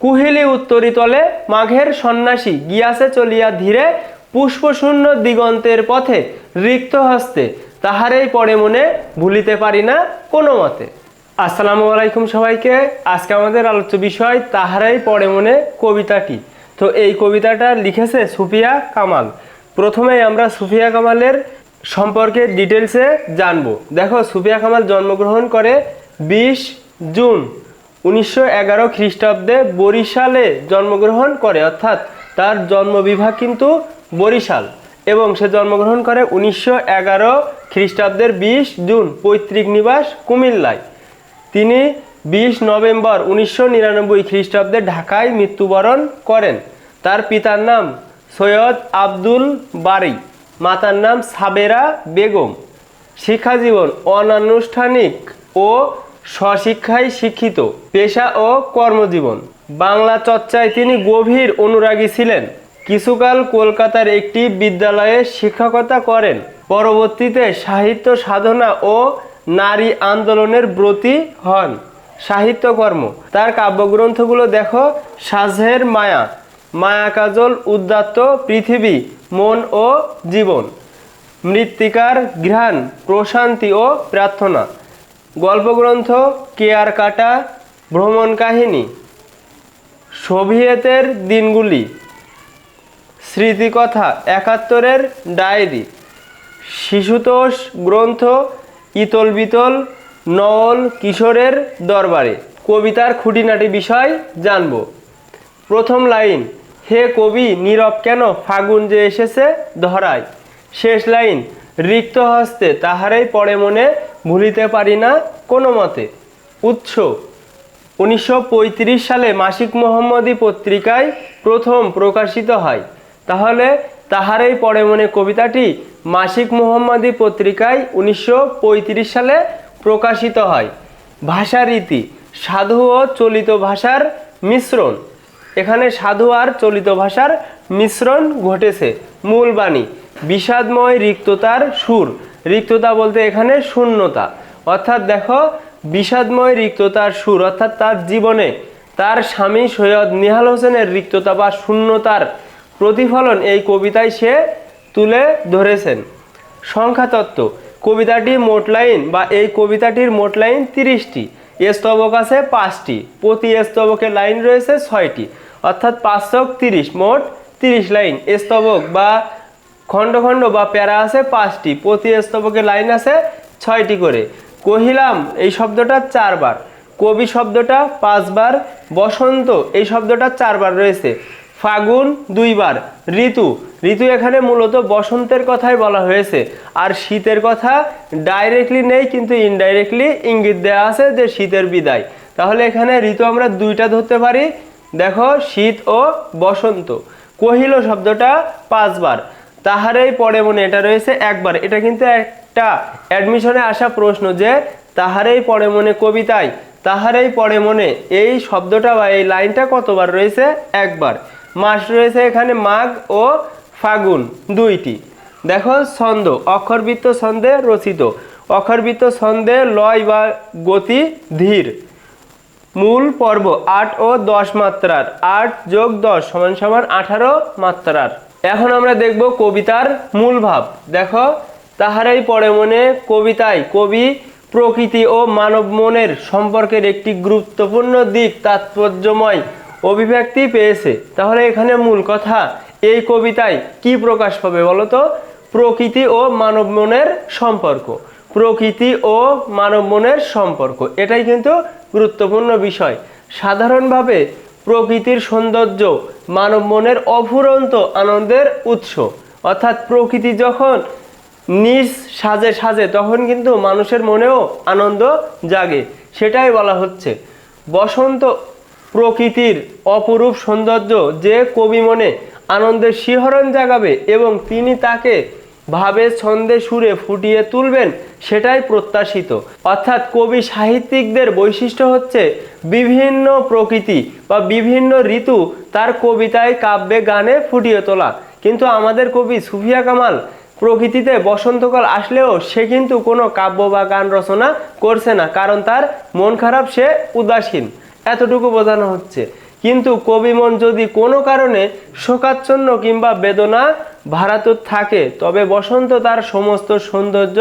কুহিলি উত্তরিতলে মাঘের সন্ন্যাসী গিয়াসে চলিয়া ধীরে পুষ্পশূন্য দিগন্তের পথে রিক্ত হস্তে। তাহারেই পড়ে মনে ভুলিতে পারি না কোনো মতে। আসসালামু আলাইকুম সবাইকে। আজকে আমাদের আলোচ্য বিষয়, তাহারাই পড়ে মনে কবিতাটি। তো এই কবিতাটা লিখেছে সুফিয়া কামাল। প্রথমেই আমরা সুফিয়া কামালের সম্পর্কে ডিটেলসে জানব। দেখো, সুফিয়া কামাল জন্মগ্রহণ করে বিশ জুন উনিশশো এগারো খ্রিস্টাব্দে বরিশালে জন্মগ্রহণ করে, অর্থাৎ তার জন্মবিভাগ কিন্তু বরিশাল। এবং সে জন্মগ্রহণ করে উনিশশো এগারো খ্রিস্টাব্দের বিশ জুন, পৈতৃক নিবাস কুমিল্লায়। তিনি বিশ নভেম্বর উনিশশো নিরানব্বই খ্রিস্টাব্দে ঢাকায় মৃত্যুবরণ করেন। তার পিতার নাম সৈয়দ আব্দুল বারি, মাতার নাম সাবেরা বেগম। শিক্ষাজীবন অনানুষ্ঠানিক ও স্বশিক্ষায় শিক্ষিত, পেশা ও কর্মজীবন। বাংলা চর্চায় তিনি গভীর অনুরাগী ছিলেন। কিছুকাল কলকাতার একটি বিদ্যালয়ে শিক্ষকতা করেন। পরবর্তীতে সাহিত্য সাধনা ও নারী আন্দোলনের ব্রতী হন। সাহিত্যকর্ম তার কাব্যগ্রন্থগুলো দেখো সাজের মায়া মায়া কাজল, উদ্দাত্ত, পৃথিবী, মন ও জীবন, মৃত্তিকার ঘ্রাণ, প্রশান্তি ও প্রার্থনা। গল্পগ্রন্থ কেয়ার কাটা ভ্রমণ কাহিনী। সোভিয়েতের দিনগুলি। স্মৃতিকথা একাত্তরের ডায়েরি। শিশুতোষ গ্রন্থ ইতল বিতল নল কিশোরের দরবারে। কবিতার খুঁটিনাটি বিষয় জানব। প্রথম লাইন, হে কবি, নীরব কেন ফাগুন যে এসেছে ধরায়? শেষ লাইন, রিক্ত হস্তে তাহারাই পড়ে মনে ভুলিতে পারি না কোনো মতে। উৎস, উনিশশো পঁয়ত্রিশ সালে মাসিক মোহাম্মদী পত্রিকায় প্রথম প্রকাশিত হয়। তাহলে তাহারই পড়ে মনে কবিতাটি মাসিক মোহাম্মদী পত্রিকায় উনিশশো পঁয়ত্রিশ সালে প্রকাশিত হয়। ভাষারীতি সাধু ও চলিত ভাষার মিশ্রণ। এখানে সাধু আর চলিত ভাষার মিশ্রণ ঘটেছে। মূল বাণী, বিষাদময় রিক্ততার সুর। রিক্ততা বলতে এখানে শূন্যতা। অর্থাৎ দেখো, বিষাদময় রিক্ততার সুর, অর্থাৎ তার জীবনে তার স্বামী সৈয়দ নিহাল হোসেনের রিক্ততা বা শূন্যতার প্রতিফলন এই কবিতায় সে তুলে ধরেছেন। সংখ্যাতত্ত্ব, কবিতাটি মোট লাইন বা এই কবিতাটির মোট লাইন তিরিশটি স্তবক আছে পাঁচটি, প্রতি স্তবকের লাইন রয়েছে ছয়টি, অর্থাৎ পাঁচশো তিরিশ, মোট তিরিশ লাইন। স্তবক বা খণ্ড খণ্ড বা প্যারা আছে পাঁচটি। প্রতি স্তবকের লাইন আছে ছয়টি করে। কহিলাম, এই শব্দটা চারবার। কবি শব্দটা পাঁচবার। বসন্ত, এই শব্দটা চারবার রয়েছে। ফাগুন দুইবার। ঋতু। ঋতু এখানে মূলত বসন্তের কথাই বলা হয়েছে। আর শীতের কথা ডাইরেক্টলি নেই, কিন্তু ইনডাইরেক্টলি ইঙ্গিত দেওয়া আছে যে শীতের বিদায়। তাহলে এখানে ঋতু আমরা দুইটা ধরতে পারি। দেখো, শীত ও বসন্ত। কহিল শব্দটা পাঁচবার। তাহারেই পড়ে মনে এটা রয়েছে একবার। এটা কিন্তু একটা অ্যাডমিশনে আসা প্রশ্ন যে, তাহারেই পড়ে মনে কবিতায়, তাহারেই পড়ে মনে এই শব্দটা বা এই লাইনটা কতবার রয়েছে? একবার। মাস রয়েছে এখানে মাঘ ও ফাগুন দুইটি। দেখো, ছন্দ, অক্ষরবৃত্ত ছন্দে রচিত। অক্ষরবৃত্ত ছন্দে লয় বা গতি ধীর। মূল পর্ব আট ও দশ মাত্রার। আট যোগ দশ সমান সমান আঠারো মাত্রার। এখন আমরা দেখব কবিতার মূল ভাব। দেখো, তাহারাই পড়ে মনে কবিতায়, কবি প্রকৃতি ও মানব মনের সম্পর্কের একটি গুরুত্বপূর্ণ দিক, তাৎপর্যময় অভিব্যক্তি পেয়েছে। তাহলে এখানে মূল কথা, এই কবিতায় কি প্রকাশ পাবে বলতো প্রকৃতি ও মানব মনের সম্পর্ক। প্রকৃতি ও মানব মনের সম্পর্ক, এটাই কিন্তু গুরুত্বপূর্ণ বিষয়। সাধারণভাবে প্রকৃতির সৌন্দর্য, মানব মনের অফুরন্ত আনন্দের উৎস। অর্থাৎ প্রকৃতি যখন নিজ সাজে সাজে, তখন কিন্তু মানুষের মনেও আনন্দ জাগে। সেটাই বলা হচ্ছে। বসন্ত প্রকৃতির অপরূপ সৌন্দর্য যে কবি মনে আনন্দের শিহরণ জাগাবে এবং তিনি তাকে ভাবে ছন্দে সুরে ফুটিয়ে তুলবেন সেটাই প্রত্যাশিত। অর্থাৎ কবি সাহিত্যিকদের বৈশিষ্ট্য হচ্ছে বিভিন্ন প্রকৃতি বা বিভিন্ন ঋতু তার কবিতায় কাব্যে গানে ফুটিয়ে তোলা। কিন্তু আমাদের কবি সুফিয়া কামাল প্রকৃতিতে বসন্তকাল আসলেও সে কিন্তু কোনো কাব্য বা গান রচনা করছে না, কারণ তার মন খারাপ, সে উদাসীন। এতটুকু বোঝানো হচ্ছে। কিন্তু কবি মন যদি কোনো কারণে শোকাচ্ছন্ন কিংবা বেদনা ভারাতুর থাকে, তবে বসন্ত তার সমস্ত সৌন্দর্য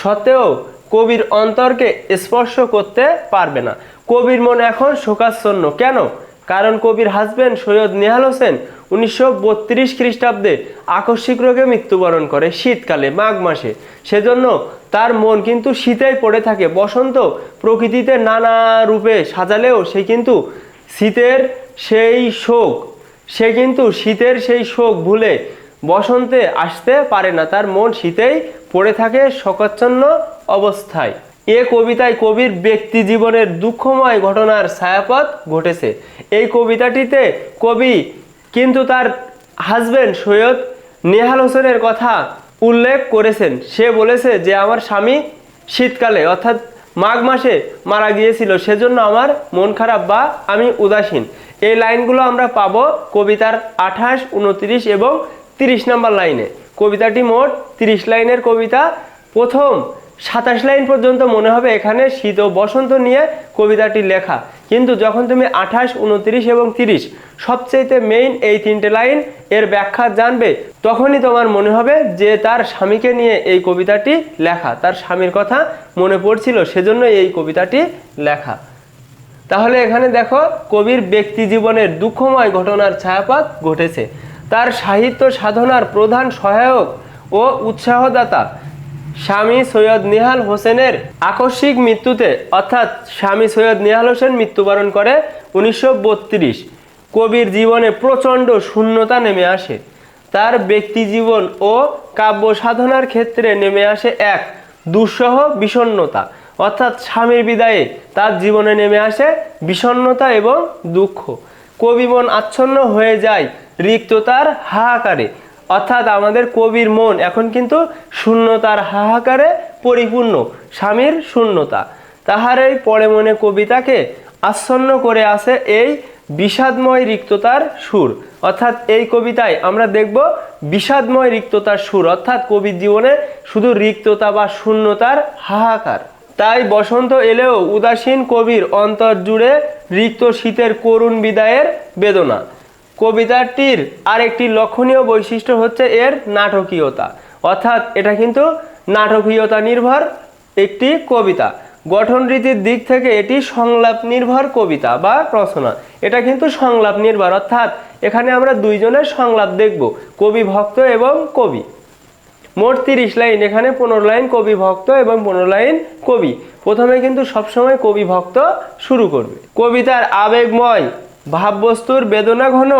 সত্ত্বেও কবির অন্তরকে স্পর্শ করতে পারবে না। কবির মন এখন শোকাচ্ছন্ন। কেন? কারণ কবির হাজবেন্ড সৈয়দ নেহাল হোসেন উনিশশো বত্রিশ খ্রিস্টাব্দে আকস্মিক রোগে মৃত্যুবরণ করে শীতকালে, মাঘ মাসে। সেজন্য তার মন কিন্তু শীতেই পড়ে থাকে। বসন্ত প্রকৃতিতে নানা রূপে সাজালেও সে কিন্তু শীতের সেই শোক, সে কিন্তু শীতের সেই শোক ভুলে বসন্তে আসতে পারে না। তার মন শীতেই পড়ে থাকে শোকাচ্ছন্ন অবস্থায়। এ কবিতায় কবির ব্যক্তি জীবনের দুঃখময় ঘটনার ছায়াপথ ঘটেছে। এই কবিতাটিতে কবি কিন্তু তার হাজব্যান্ড সৈয়দ নেহাল হোসেনের কথা উল্লেখ করেছেন। সে বলেছে যে, আমার স্বামী শীতকালে, অর্থাৎ মাঘ মাসে মারা গিয়েছিল, সেজন্য আমার মন খারাপ বা আমি উদাসীন। এই লাইনগুলো আমরা পাবো কবিতার আঠাশ, উনত্রিশ এবং তিরিশ নম্বর লাইনে। কবিতাটি মোট তিরিশ লাইনের কবিতা। প্রথম সাতাশ লাইন পর্যন্ত মনে হবে এখানে শীত ও বসন্ত নিয়ে কবিতাটি লেখা। কিন্তু যখন তুমি আঠাশ, উনত্রিশ এবং তিরিশ সবচেয়েতে মেইন এই তিনটে লাইন এর ব্যাখ্যা জানবে, তখনই তোমার মনে হবে যে তার স্বামীকে নিয়ে এই কবিতাটি লেখা। তার স্বামীর কথা মনে পড়ছিল, সেজন্য এই কবিতাটি লেখা। তাহলে এখানে দেখো, কবির ব্যক্তি জীবনের দুঃখময় ঘটনার ছায়াপাত ঘটেছে। তার সাহিত্য সাধনার প্রধান সহায়ক ও উৎসাহদাতা স্বামী সৈয়দ নিহাল হোসেনের আকস্মিক মৃত্যুতে, অর্থাৎ স্বামী সৈয়দ নিহাল হোসেন মৃত্যুবরণ করে উনিশশো বত্রিশ। কবির জীবনে প্রচণ্ড শূন্যতা নেমে আসে। তার ব্যক্তি জীবন ও কাব্য সাধনার ক্ষেত্রে নেমে আসে এক, দুঃসহ বিষণ্ণতা। অর্থাৎ স্বামীর বিদায়ে তার জীবনে নেমে আসে বিষণ্ণতা এবং দুঃখ। কবি মন আচ্ছন্ন হয়ে যায়, রিক্ততার হাহাকারে। অর্থাৎ আমাদের কবির মন এখন কিন্তু শূন্যতার হাহাকারে পরিপূর্ণ, স্বামীর শূন্যতা। তাহার এই পরে মনে কবিতাকে আচ্ছন্ন করে আসে এই বিষাদময় রিক্ততার সুর। অর্থাৎ এই কবিতায় আমরা দেখব বিষাদময় রিক্ততার সুর, অর্থাৎ কবির জীবনে শুধু রিক্ততা বা শূন্যতার হাহাকার। তাই বসন্ত এলেও উদাসীন কবির অন্তর জুড়ে রিক্ত শীতের করুণ বিদায়ের বেদনা। কবিতাটির আরেকটি লক্ষণীয় বৈশিষ্ট্য হচ্ছে এর নাটকীয়তা। অর্থাৎ এটা কিন্তু নাটকীয়তা নির্ভর একটি কবিতা। গঠন রীতির দিক থেকে এটি সংলাপ নির্ভর কবিতা বা রচনা। এটা কিন্তু সংলাপ নির্ভর। অর্থাৎ এখানে আমরা দুইজনের সংলাপ দেখব, কবি ভক্ত এবং কবি। মোট তিরিশ লাইন, এখানে পনেরো লাইন কবি ভক্ত এবং পনেরো লাইন কবি। প্রথমে কিন্তু সবসময় কবি ভক্ত শুরু করবে। কবিতার আবেগময় ভাববস্তুর বেদনা ঘন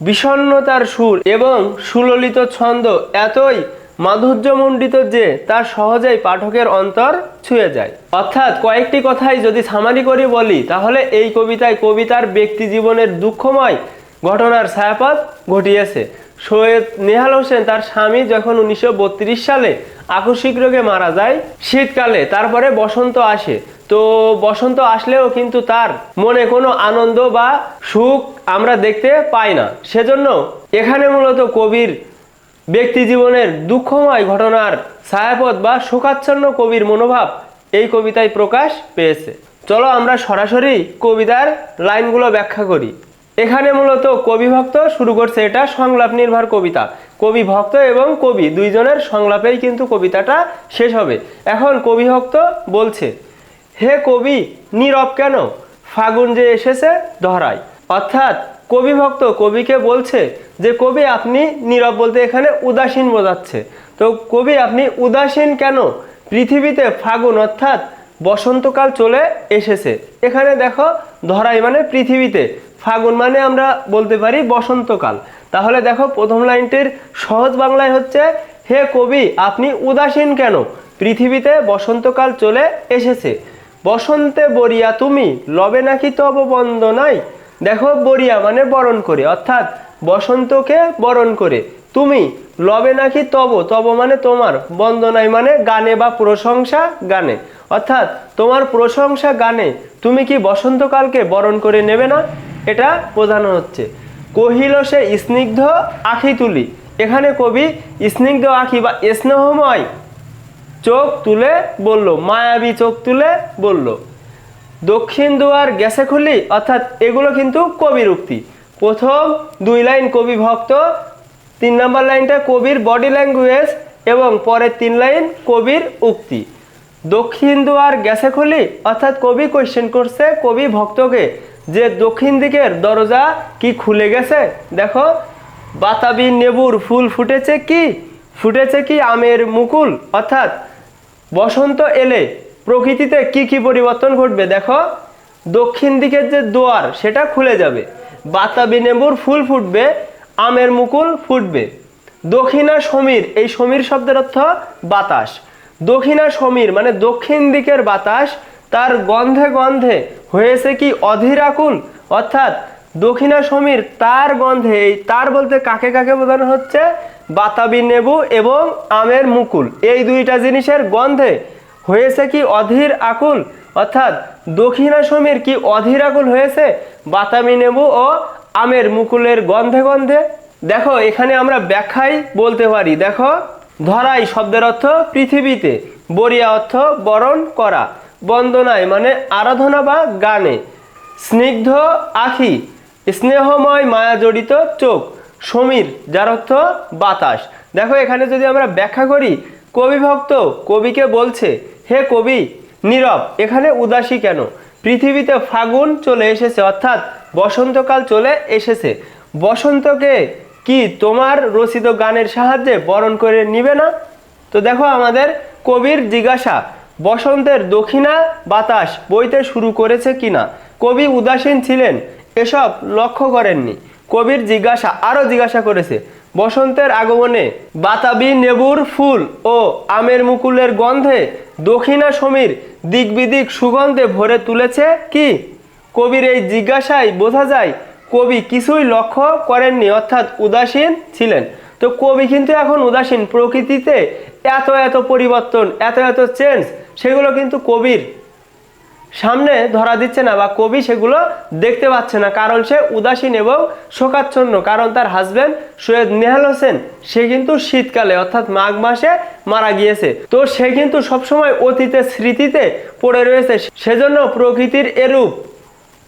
বিষণ্ণতার সুর এবং সুললিত ছন্দ এতই মাধুর্যমণ্ডিত যে তা সহজেই পাঠকের অন্তর ছুঁয়ে যায়। অর্থাৎ কয়েকটি কথাই যদি সামারি করে বলি, তাহলে এই কবিতায় কবিতার ব্যক্তি জীবনের দুঃখময় ঘটনার ছায়াপাত ঘটিয়েছে। সৈয়দ নেহাল হোসেন তার স্বামী যখন উনিশশো বত্রিশ সালে আকস্মিক রোগে মারা যায় শীতকালে, তারপরে বসন্ত আসে। তো বসন্ত আসলেও কিন্তু তার মনে কোনো আনন্দ বা সুখ আমরা দেখতে পাই না। সেজন্য এখানে মূলত কবির ব্যক্তি জীবনের দুঃখময় ঘটনার ছায়াপথ বা শোকাচ্ছন্ন কবির মনোভাব এই কবিতায় প্রকাশ পেয়েছে। চলো আমরা সরাসরি কবিতার লাইনগুলো ব্যাখ্যা করি। এখানে মূলত কবি ভক্ত শুরু করছে এটা সংলাপ নির্ভর কবিতা। কবি ভক্ত এবং কবি দুইজনের সংলাপেই কিন্তু কবিতাটা শেষ হবে। এখন কবি ভক্ত বলছে, হে কবি, নীরব কেন? ফাগুন যে এসেছে ধরায় অর্থাৎ কবি ভক্ত কবিকে বলছে যে, কবি, আপনি নীরব বলতে এখানে উদাসীন বোঝাচ্ছে। তো কবি, আপনি উদাসীন কেন? পৃথিবীতে ফাগুন অর্থাৎ বসন্তকাল চলে এসেছে। এখানে দেখো ধরাই মানে পৃথিবীতে। ফাগুন মানে আমরা বলতে পারি বসন্তকাল। তাহলে দেখো প্রথম লাইনটির সহজ বাংলায় হচ্ছে, হে কবি, আপনি উদাসীন কেন? পৃথিবীতে বসন্তকাল চলে এসেছে। বসন্তে বরিয়া তুমি, লবে নাকি তব বন্ধ নাই? দেখো বরিয়া মানে বরণ করে, অর্থাৎ বসন্তকে বরণ করে। তুমি, লবে নাকি তব তব মানে তোমার বন্দনাই মানে গানে বা প্রশংসা গানে। অর্থাৎ, তোমার প্রশংসা গানে, তুমি কি বসন্তকালকে বরণ করে নেবে না? এটা প্রধান হচ্ছে। কহিল সে স্নিগ্ধ আখি তুলি। এখানে কবি স্নিগ্ধ আখি বা স্নেহময় চোখ তুলে বলল, মায়াবী চোখ তুলে বলল, দক্ষিণ দুয়ার গেছে খুলি? অর্থাৎ, এগুলো কিন্তু কবির উক্তি। প্রথম দুই লাইন কবি ভক্ত তিন নম্বর লাইনটা কবির বডি ল্যাঙ্গুয়েজ এবং পরের তিন লাইন কবির উক্তি। দক্ষিণ দুয়ার গ্যাসে খুলি, অর্থাৎ কবি কোয়েশ্চেন করছে কবি ভক্তকে যে দক্ষিণ দিকের দরজা কি খুলে গেছে? দেখো, বাতাবি নেবুর ফুল ফুটেছে কি? ফুটেছে কি আমের মুকুল? অর্থাৎ বসন্ত এলে প্রকৃতিতে কি কি পরিবর্তন ঘটবে? দেখো, দক্ষিণ দিকের যে দোয়ার, সেটা খুলে যাবে। বাতাবি নেবুর ফুল ফুটবে আমের মুকুল ফুটবে। দক্ষিণা সমীর, এই সমীর শব্দের অর্থ বাতাস। দক্ষিণা সমীর মানে দক্ষিণ দিকের বাতাস, তার গন্ধে গন্ধে হয়েছে কি অধীর অধীরাকুল অর্থাৎ দক্ষিণা সমীর তার গন্ধে, এই তার বলতে কাকে কাকে বোঝানো হচ্ছে? বাতাবি নেবু এবং আমের মুকুল। এই দুইটা জিনিসের গন্ধে হয়েছে কি অধীর আকুল? অর্থাৎ দক্ষিণা সমীর কি অধীর আকুল হয়েছে? বাতাবি নেবু ও আমের মুকুলের গন্ধে গন্ধে। দেখো, এখানে আমরা ব্যাখ্যাই বলতে পারি। দেখো, ধরাই শব্দের অর্থ পৃথিবীতে বরিয়া অর্থ বরণ করা। বন্দনায় মানে আরাধনা বা গানে। স্নিগ্ধ আখি, স্নেহময় মায়া জড়িত চোখ। সমীর, যার অর্থ বাতাস। দেখো, এখানে যদি আমরা ব্যাখ্যা করি, কবিভক্ত কবিকে বলছে, হে কবি, নীরব, এখানে উদাসী কেন? পৃথিবীতে ফাগুন চলে এসেছে, অর্থাৎ বসন্তকাল চলে এসেছে। বসন্তকে কি তোমার রচিত গানের সাহায্যে বরণ করে নিবে না? তো দেখো আমাদের কবির জিজ্ঞাসা, বসন্তের দক্ষিণা বাতাস বইতে শুরু করেছে কিনা? কবি উদাসীন ছিলেন, এসব লক্ষ্য করেননি। কবির জিজ্ঞাসা আরও জিজ্ঞাসা করেছে বসন্তের আগমনে বাতাবি নেবুর ফুল ও আমের মুকুলের গন্ধে দক্ষিণা সমীর দিক বিদিক সুগন্ধে ভরে তুলেছে কি? কবির এই জিজ্ঞাসায় বোঝা যায়, কবি কিছুই লক্ষ্য করেননি, অর্থাৎ উদাসীন ছিলেন। তো কবি কিন্তু এখন উদাসীন। প্রকৃতিতে এত এত পরিবর্তন, এত এত চেঞ্জ সেগুলো কিন্তু কবির সামনে ধরা দিচ্ছে না বা কবি সেগুলো দেখতে পাচ্ছে না। কারণ সে উদাসীন এবং শোকাচ্ছন্ন। কারণ তার হাজবেন্ড সৈয়দ নেহাল হোসেন, সে কিন্তু শীতকালে, অর্থাৎ মাঘ মাসে মারা গিয়েছে। তো সে কিন্তু সবসময় অতীতের স্মৃতিতে পড়ে রয়েছে। সেজন্য প্রকৃতির এরূপ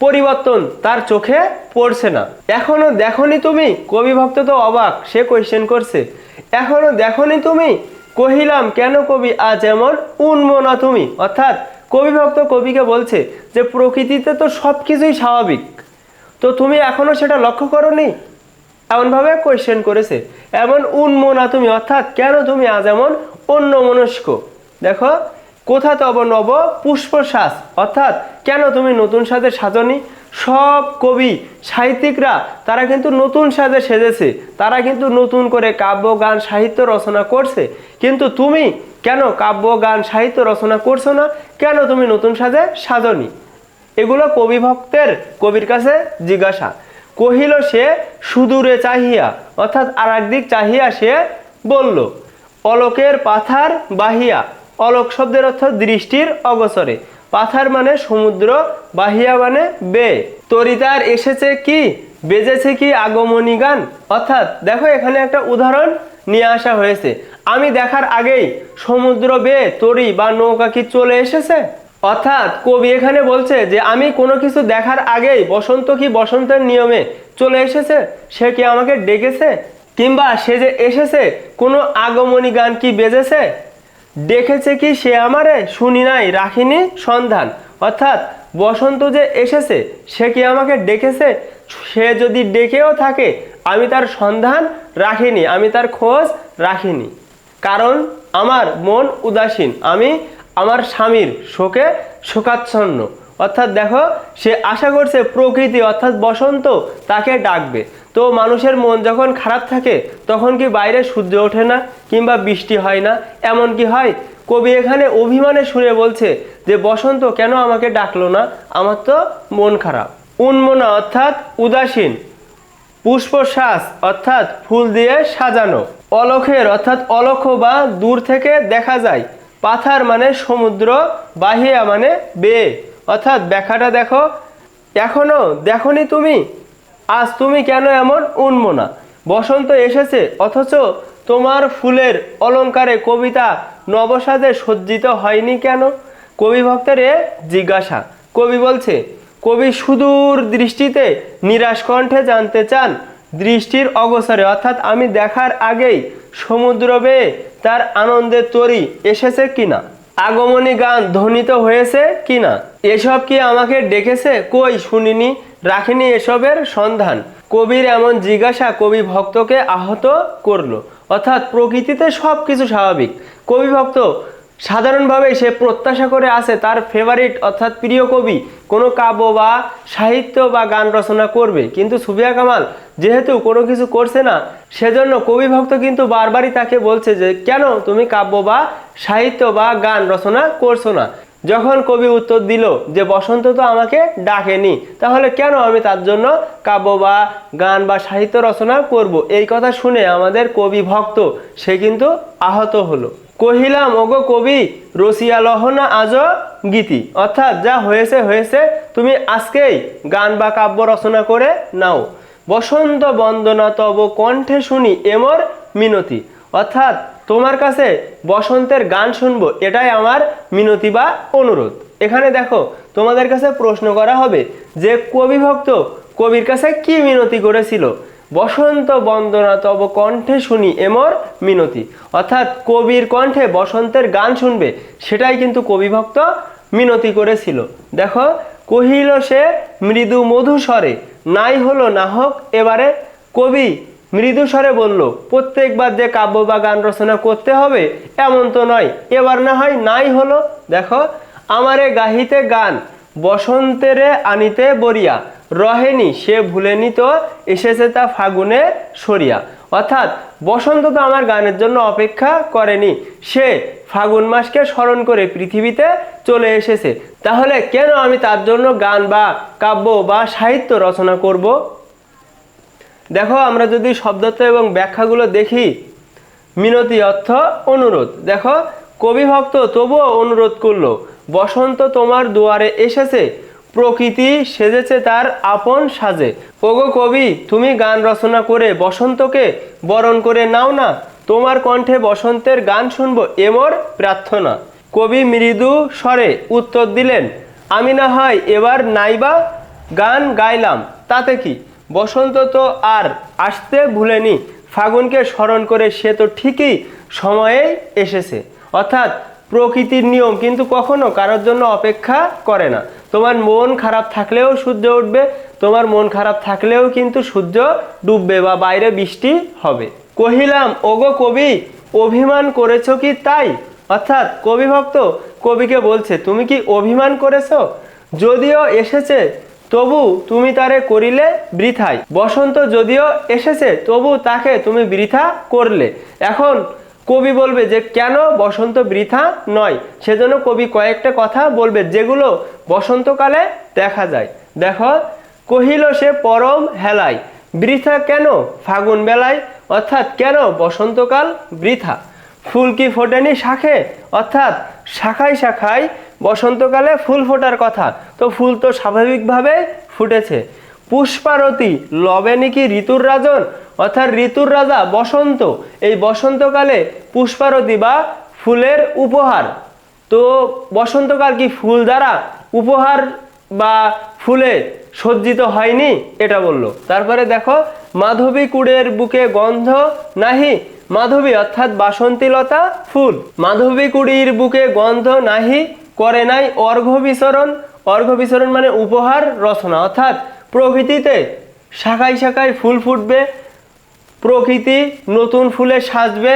পরিবর্তন তার চোখে পড়ছে না। এখনও দেখনি তুমি? কবি ভক্ত তো অবাক, সে কোয়েশ্চেন করছে। এখনও দেখনি তুমি? কহিলাম, কেন কবি, আজ এমন উন্মনা তুমি? অর্থাৎ কবি ভক্ত কবিকে বলছে যে প্রকৃতিতে তো সব কিছুই স্বাভাবিক। তো তুমি এখনও সেটা লক্ষ্য করনি? এমনভাবে কোয়েশ্চেন করেছে। এমন উন্মনা তুমি, অর্থাৎ কেন তুমি আজ এমন অন্য মনস্ক দেখো, কোথা তব নব পুষ্পশ্বাস অর্থাৎ কেন তুমি নতুন সাজে সাজনি? সব কবি, সাহিত্যিকরা, তারা কিন্তু নতুন সাজে সেজেছে। তারা কিন্তু নতুন করে কাব্য, গান, সাহিত্য রচনা করছে। কিন্তু তুমি কেন কাব্য, গান, সাহিত্য রচনা করছ না? কেন তুমি নতুন সাজে সাজনি? এগুলো কবি ভক্তের কবির কাছে জিজ্ঞাসা। কহিল সে, সুদূরে চাহিয়া। অর্থাৎ আর একদিক চাহিয়া সে বলল, অলোকের পাথার বাহিয়া। অলোক শব্দের অর্থ দৃষ্টির অগসরে পাথার মানে সমুদ্র, বাহিয়া মানে বে। তরিতার এসেছে কি? বেজেছে কি আগমনী গান? অর্থাৎ দেখো এখানে একটা উদাহরণ। নিয়ে আসা হয়েছে। আমি দেখার আগেই সমুদ্র বে তরি বা নৌকা কি চলে এসেছে? অর্থাৎ কবি এখানে বলছে যে, আমি কোনো কিছু দেখার আগেই বসন্ত কি বসন্তের নিয়মে চলে এসেছে? সে কি আমাকে ডেকেছে? কিংবা সে যে এসেছে, কোনো আগমনী গান কি বেজেছে? ডেকেছে কি সে আমারে? শুনি নাই, রাখিনি সন্ধান। অর্থাৎ বসন্ত যে এসেছে, সে কি আমাকে ডেকেছে? সে যদি ডেকেও থাকে আমি তার সন্ধান রাখিনি, আমি তার খোঁজ রাখিনি। কারণ আমার মন উদাসীন, আমি আমার স্বামীর শোকে শোকাচ্ছন্ন। অর্থাৎ দেখো, সে আশা করছে প্রকৃতি, অর্থাৎ বসন্ত, তাকে ডাকবে। তো মানুষের মন যখন খারাপ থাকে, তখন কি বাইরে সূর্য ওঠে না, কিংবা বৃষ্টি হয় না? এমন কি হয়? কবি এখানে অভিমানে শুনে বলছে যে, বসন্ত কেন আমাকে ডাকলো না? আমার তো মন খারাপ। উন্মনা, অর্থাৎ উদাসীন। পুষ্পশ্বাস অর্থাৎ ফুল দিয়ে সাজানো। অলখের, অর্থাৎ অলক্ষ বা দূর থেকে দেখা যায়। পাথার মানে সমুদ্র, বাহিয়া মানে বে। অর্থাৎ ব্যাখ্যাটা দেখো। এখনও দেখনি তুমি? আজ তুমি কেন এমন উন্মনা বসন্ত এসেছে, অথচ তোমার ফুলের অলংকারে কবিতা নবসাদে সজ্জিত হয়নি কেন? কবি ভক্তের এ জিজ্ঞাসা। কবি বলছে কবি সুদূর দৃষ্টিতে নিরাশ কণ্ঠে জানতে চান, দৃষ্টির অগসরে অর্থাৎ আমি দেখার আগেই সমুদ্র বেয়ে তার আনন্দের তরি এসেছে কিনা, আগমনী গান ধ্বনিত হয়েছে কিনা, এসব কি আমাকে ডেকেছে? কই শুনিনি, রাখিনি এসবের সন্ধান। কবির এমন জিজ্ঞাসা কবি ভক্তকে আহত করল, অর্থাৎ প্রকৃতিতে সব কিছু স্বাভাবিক। কবি ভক্ত সাধারণভাবে সে প্রত্যাশা করে আছে তার ফেভারিট অর্থাৎ প্রিয় কবি কোনো কাব্য বা সাহিত্য বা গান রচনা করবে। কিন্তু সুফিয়া কামাল যেহেতু কোনো কিছু করছে না, সেজন্য কবি ভক্ত কিন্তু বারবারই তাকে বলছে যে, কেন তুমি কাব্য বা সাহিত্য বা গান রচনা করছ না? যখন কবি উত্তর দিল যে, বসন্ত তো আমাকে ডাকেনি, তাহলে কেন আমি তার জন্য কাব্য বা গান বা সাহিত্য রচনা করব? এই কথা শুনে আমাদের কবি ভক্ত সে কিন্তু আহত হলো। কহিলাম, ওগো কবি, রসিয়া লহনা আজ গীতি। অর্থাৎ যা হয়েছে হয়েছে, তুমি আজকেই গান বা কাব্য রচনা করে নাও। বসন্ত বন্দনা তব কণ্ঠে শুনি এমর মিনতি। অর্থাৎ তোমার কাছে বসন্তের গান শুনব, এটাই আমার মিনতি বা অনুরোধ। এখানে দেখো, তোমাদের কাছে প্রশ্ন করা হবে যে কবি ভক্ত কবির কাছে কি মিনতি করেছিল? বসন্ত বন্দনা তব কণ্ঠে শুনি এমর মিনতি। অর্থাৎ কবির কণ্ঠে বসন্তের গান শুনবে, সেটাই কিন্তু কবিভক্ত মিনতি করেছিল। দেখো, কহিল সে, মৃদু মধু স্বরে, নাই হলো না হোক এবারে। কবি মৃদু স্বরে বলল, প্রত্যেকবার যে কাব্য বা গান রচনা করতে হবে, এমন তো নয়। এবার না হয় নাই হলো। দেখো, আমারে গাহিতে গান, বসন্তেরে আনিতে বরিয়া। রহেনি, সে ভুলেনি তো, এসেছে তা ফাগুনে সরিয়া। অর্থাৎ বসন্ত তো আমার গানের জন্য অপেক্ষা করেনি, সে ফাগুন মাসকে স্মরণ করে পৃথিবীতে চলে এসেছে। তাহলে কেন আমি তার জন্য গান বা কাব্য বা সাহিত্য রচনা করব? দেখো, আমরা যদি শব্দত্ব এবং ব্যাখ্যাগুলো দেখি, মিনতি অর্থ অনুরোধ। দেখো কবি ভক্ত তবুও অনুরোধ করল, বসন্ত তোমার দুয়ারে এসেছে প্রকৃতি সেজেছে তার আপন সাজে। ওগো কবি, তুমি গান রচনা করে বসন্তকে বরণ করে নাও না, তোমার কণ্ঠে বসন্তের গান শুনব এমর প্রার্থনা। কবি মৃদু স্বরে উত্তর দিলেন, আমি না হয় এবার নাইবা গান গাইলাম, তাতে কি? বসন্ত তো আর আসতে ভুলেনি, ফাগুনকে স্মরণ করে সে তো ঠিকই সময়ে এসেছে। অর্থাৎ প্রকৃতির নিয়ম, কিন্তু কখনো কারোর জন্য অপেক্ষা করে না। তোমার মন খারাপ থাকলেও সূর্য উঠবে, তোমার মন খারাপ থাকলেও কিন্তু সূর্য ডুববে বা বাইরে বৃষ্টি হবে। কহিলাম, ওগো কবি, অভিমান করেছ কি তাই? অর্থাৎ কবি ভক্ত কবিকে বলছে, তুমি কি অভিমান করেছ? যদিও এসেছে, তবু তুমি তারে করিলে বৃথায়। বসন্ত যদিও এসেছে, তবু তাকে তুমি বৃথা করলে। এখন কবি বলবে যে, কেন বসন্ত বৃথা নয়? সেজন্য কবি কয়েকটা কথা বলবে যেগুলো বসন্তকালে দেখা যায়। দেখো, কহিল সে পরম হেলায়, বৃথা কেন ফাগুন বেলায়? অর্থাৎ কেন বসন্তকাল বৃথা? ফুল কি ফোটেনি শাখে? অর্থাৎ শাখায় শাখায় বসন্তকালে ফুল ফোটার কথা। তো ফুল তো স্বাভাবিকভাবে ফুটেছে। পুষ্পারতি, লবেনি কি ঋতুর রাজন? অর্থাৎ ঋতুর রাজা বসন্ত। এই বসন্তকালে পুষ্পারতি বা ফুলের উপহার। তো বসন্তকাল কি ফুল দ্বারা উপহার বা ফুলে সজ্জিত হয়নি? এটা বলল। তারপরে দেখো, মাধবী কুড়ের বুকে গন্ধ নাহি। মাধবী অর্থাৎ বাসন্তীলতা ফুল। মাধবী কুড়ির বুকে গন্ধ নাহি, করে নাই অর্ঘ বিচরণ। অর্ঘ বিচরণ মানে উপহার, রচনা। অর্থাৎ প্রকৃতিতে শাখায় শাখায় ফুল ফুটবে, প্রকৃতি নতুন ফুলে সাজবে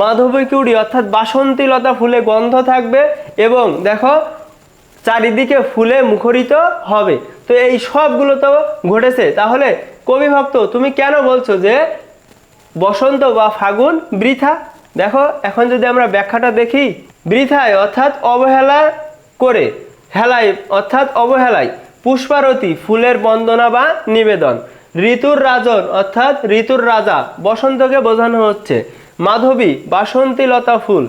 মাধবী কুড়ি অর্থাৎ বাসন্তীলতা ফুলে গন্ধ থাকবে এবং দেখো চারিদিকে ফুলে মুখরিত হবে। তো এই সবগুলো তো ঘটেছে। তাহলে কবি ভক্ত, তুমি কেন বলছো যে বসন্ত বা ফাগুন বৃথা? দেখো, এখন যদি আমরা ব্যাখ্যাটা দেখি, বৃথায় অর্থাৎ অবহেলা করে, হেলায় অর্থাৎ অবহেলায়। পুষ্পারতি, ফুলের বন্দনা বা নিবেদন। ঋতুর রাজন, অর্থাৎ ঋতুর রাজা, বসন্তকে বোঝানো হচ্ছে। মাধবী বাসন্তী লতা ফুল,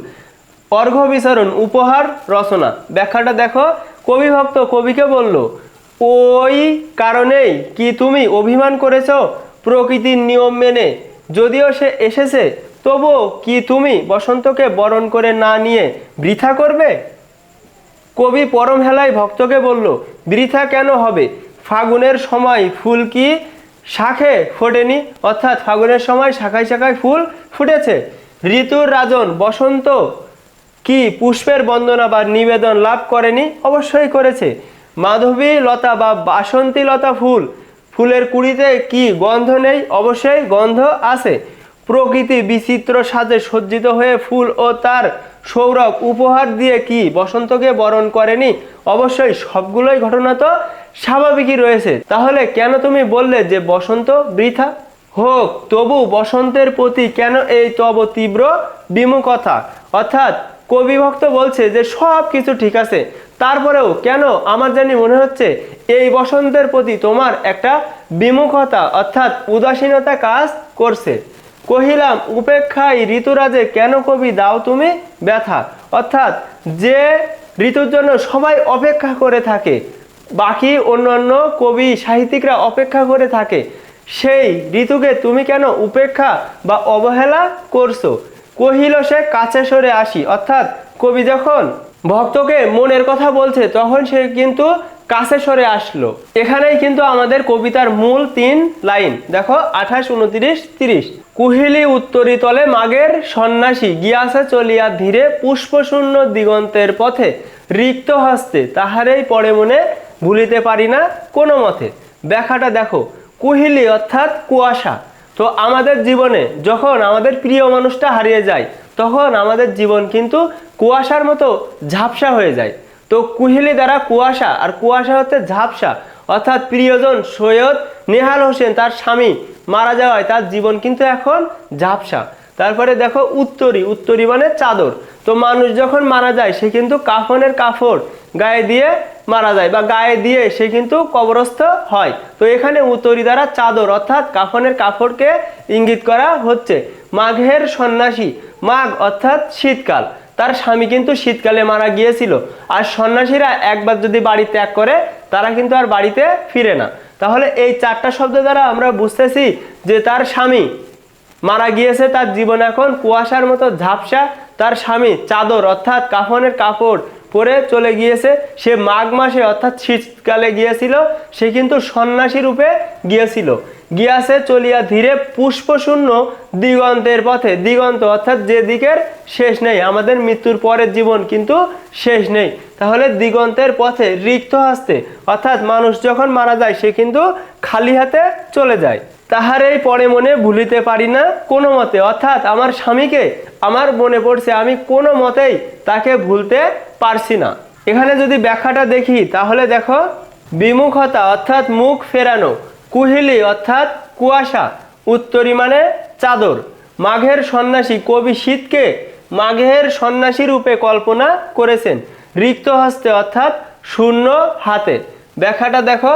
অর্ঘ্য বিচরণ, উপহার, রচনা। ব্যাখ্যাটা দেখো, কবিভক্ত কবিকে বলল, ওই কারণেই কি তুমি অভিমান করেছ প্রকৃতির নিয়ম মেনে? যদিও সে এসেছে, তবুও কি তুমি বসন্তকে বরণ করে না নিয়ে বৃথা করবে? কবি পরম হেলায় ভক্তকে বলল, বৃথা কেন হবে? ফাগুনের সময় ফুল কি শাখে ফোটেনি? অর্থাৎ ফাগুনের সময় শাখায় শাখায় ফুল ফুটেছে। ঋতুর রাজন বসন্ত কি পুষ্পের বন্দনা বা নিবেদন লাভ করেনি? অবশ্যই করেছে। মাধবী লতা বা বাসন্তী লতা ফুল, ফুলের কুড়িতে কি গন্ধ নেই? অবশ্যই গন্ধ আছে। প্রকৃতি বিচিত্র সাজে সজ্জিত হয়ে ফুল ও তার সৌরভ উপহার দিয়ে কি বসন্তকে বরণ করেনি? অবশ্যই সবগুলোই ঘটনা তো স্বাভাবিকই রয়েছে। তাহলে কেন তুমি বললে যে বসন্ত বৃথা? হোক, তবু বসন্তের প্রতি কেন এই তব তীব্র বিমুখতা? অর্থাৎ কবিভক্ত বলছে যে সব কিছু ঠিক আছে, তারপরেও কেন আমার জানি মনে হচ্ছে এই বসন্তের প্রতি তোমার একটা বিমুখতা, অর্থাৎ উদাসীনতা কাজ করছে। কহিলাম, উপেক্ষায় ঋতুরাজে কেন কবি দাও তুমি ব্যথা? অর্থাৎ যে ঋতুর জন্য সবাই অপেক্ষা করে থাকে, বাকি অন্যান্য কবি সাহিত্যিকরা অপেক্ষা করে থাকে, সেই ঋতুকে তুমি কেন উপেক্ষা বা অবহেলা করছ? কহিল সে, কাছে সরে আসি। অর্থাৎ কবি যখন ভক্তকে মনের কথা বলছে, তখন সে কিন্তু কাছে সরে আসলো। এখানেই কিন্তু আমাদের কবিতার মূল তিন লাইন। দেখো, আঠাশ, উনত্রিশ, তিরিশ। কুহিলি উত্তরি তলে মাগের সন্ন্যাসী গিয়াছে চলিয়া ধীরে পুষ্পশূন্য দিগন্তের পথে। রিক্ত হস্তে তাহারেই পড়ে মনে, ভুলিতে পারি না কোনো মতে। ব্যাখ্যাটা দেখো, কুহিলি অর্থাৎ কুয়াশা। তো আমাদের জীবনে যখন আমাদের প্রিয় মানুষটা হারিয়ে যায়, তখন আমাদের জীবন কিন্তু কুয়াশার মতো ঝাপসা হয়ে যায়। তো কুহেলি দ্বারা কুয়াশা, আর কুয়াশা হচ্ছে ঝাপসা। অর্থাৎ প্রিয়জন সৈয়দ নেহাল হোসেন তার স্বামী, মারা যাওয়ায় তার জীবন কিন্তু এখন ঝাপসা। তারপরে দেখো উত্তরী উত্তরী মানে চাদর। তো মানুষ যখন মারা যায়, সে কিন্তু কাফনের কাপড় গায়ে দিয়ে মারা যায়, বা গায়ে দিয়ে সে কিন্তু কবরস্থ হয়। তো এখানে উত্তরী দ্বারা চাদর, অর্থাৎ কাফনের কাপড়কে ইঙ্গিত করা হচ্ছে। মাঘের সন্ন্যাসী, মাঘ অর্থাৎ শীতকাল। তার স্বামী কিন্তু শীতকালে মারা গিয়েছিল। আর সন্ন্যাসীরা একবার যদি বাড়ি ত্যাগ করে, তারা কিন্তু আর বাড়িতে ফিরে না। তাহলে এই চারটা শব্দ দ্বারা আমরা বুঝতেছি যে তার স্বামী মারা গিয়েছে, তার জীবন এখন কুয়াশার মতো ঝাপসা। তার স্বামী চাদর, অর্থাৎ কাফনের কাপড় পরে চলে গিয়েছে। সে মাঘ মাসে অর্থাৎ শীতকালে গিয়েছিল, সে কিন্তু সন্ন্যাসী রূপে গিয়েছিল। গিয়াছে চলিয়া ধীরে পুষ্পশূন্য দিগন্তের পথে। দিগন্ত অর্থাৎ যে দিকের শেষ নেই, আমাদের মৃত্যুর পরের জীবন কিন্তু শেষ নেই। তাহলে দিগন্তের পথে রিক্ত হাসতে, অর্থাৎ মানুষ যখন মারা যায়, সে কিন্তু খালি হাতে চলে যায়। তাহারেই পরে মনে ভুলিতে পারি না কোনো মতে। অর্থাৎ আমার স্বামীকে আমার মনে পড়ছে আমি কোনো মতেই তাকে ভুলতে পারছি না। এখানে যদি ব্যাখ্যাটা দেখি, তাহলে দেখো, বিমুখতা অর্থাৎ মুখ ফেরানো, কুহিলি অর্থাৎ কুয়াশা, উত্তরি মানে চাদর। মাঘের সন্ন্যাসী কবি শীতকে মাঘের সন্ন্যাসী রূপে কল্পনা করেছেন। রিক্ত হস্তে অর্থাৎ শূন্য হাতে। ব্যাখ্যাটা দেখো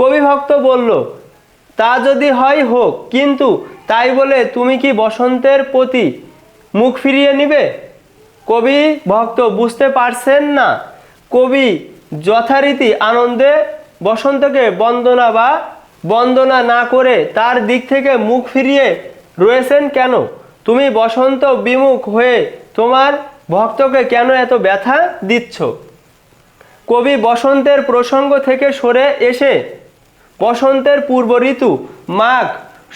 কবি ভক্ত বলল তা যদি হয় হোক, কিন্তু তাই বলে তুমি কি বসন্তের প্রতি মুখ ফিরিয়ে নিবে? কবি, ভক্ত, বুঝতে পারছেন না? কবি যথারীতি আনন্দে বসন্তকে বন্দনা বা বন্দনা না করে তার দিক থেকে মুখ ফিরিয়ে রয়েছেন কেন? তুমি বসন্ত বিমুখ হয়ে তোমার ভক্তকে কেন এত ব্যথা দিচ্ছ? কবি বসন্তের প্রসঙ্গ থেকে সরে এসে বসন্তের পূর্ব ঋতু মাঘ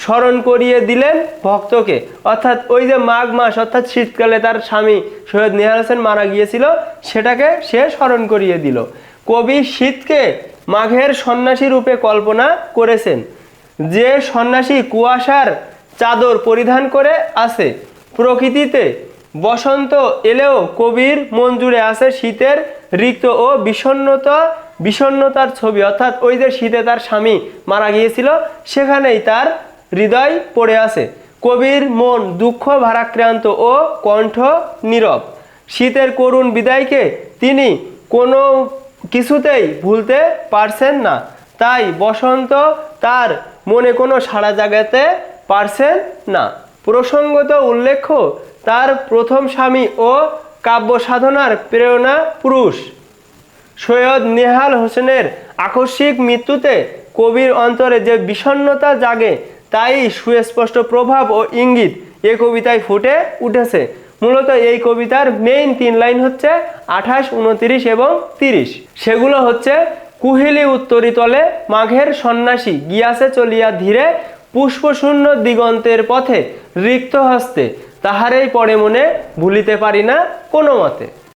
স্মরণ করিয়ে দিলেন ভক্তকে। অর্থাৎ ওই যে মাঘ মাস, অর্থাৎ শীতকালে তার স্বামী সৈয়দ নিহার হোসেন মারা গিয়েছিল, সেটাকে সে স্মরণ করিয়ে দিল। কবি শীতকে মাঘের সন্ন্যাসী রূপে কল্পনা করেছেন, যে সন্ন্যাসী কুয়াশার চাদর পরিধান করে আছে প্রকৃতিতে বসন্ত এলেও কবির জুড়ে আছে শীতের রিক্ত ও বিষণ্ণতা বিষণ্ণতার ছবি, অর্থাৎ ওই যে শীতে তার স্বামী মারা গিয়েছিল, সেখানেই তার হৃদয় পড়ে আছে। কবির মন দুঃখ ভারাক্রান্ত ও কণ্ঠ নীরব। শীতের করুণ বিদায়কে তিনি কোনো কিছুতেই ভুলতে পারছেন না। তাই বসন্ত তার মনে কোনো সাড়া জাগাতে পারছেন না। প্রসঙ্গত উল্লেখ্য, তার প্রথম স্বামী ও কাব্য সাধনার প্রেরণা পুরুষ। সৈয়দ নেহাল হোসেনের আকস্মিক মৃত্যুতে কবির অন্তরে যে বিষণ্ণতা জাগে, তাই সুস্পষ্ট প্রভাব ও ইঙ্গিত এ কবিতায় ফুটে উঠেছে। মূলত এই কবিতার মেইন তিন লাইন হচ্ছে আঠাশ, উনতিরিশ এবং তিরিশ। সেগুলো হচ্ছে, কুহিলি উত্তরি তলে মাঘের সন্ন্যাসী গিয়াসে চলিয়া ধীরে পুষ্পশূন্য দিগন্তের পথে রিক্ত হস্তে, তাহারেই পড়ে মনে ভুলিতে পারি না কোনো মতে।